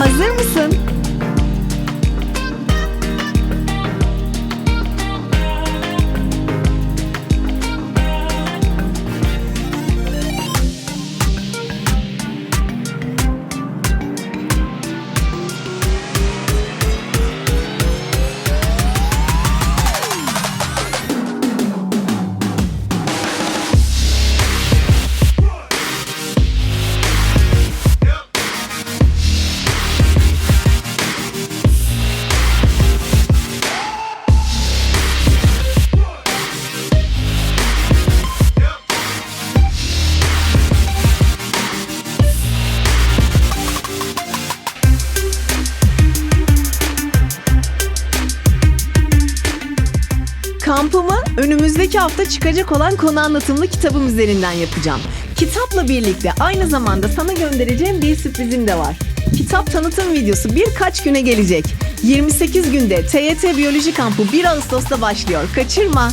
Hazır mısın? Kampımı önümüzdeki hafta çıkacak olan konu anlatımlı kitabım üzerinden yapacağım. Kitapla birlikte aynı zamanda sana göndereceğim bir sürprizim de var. Kitap tanıtım videosu birkaç güne gelecek. 28 günde TYT Biyoloji Kampı 1 Ağustos'ta başlıyor. Kaçırma.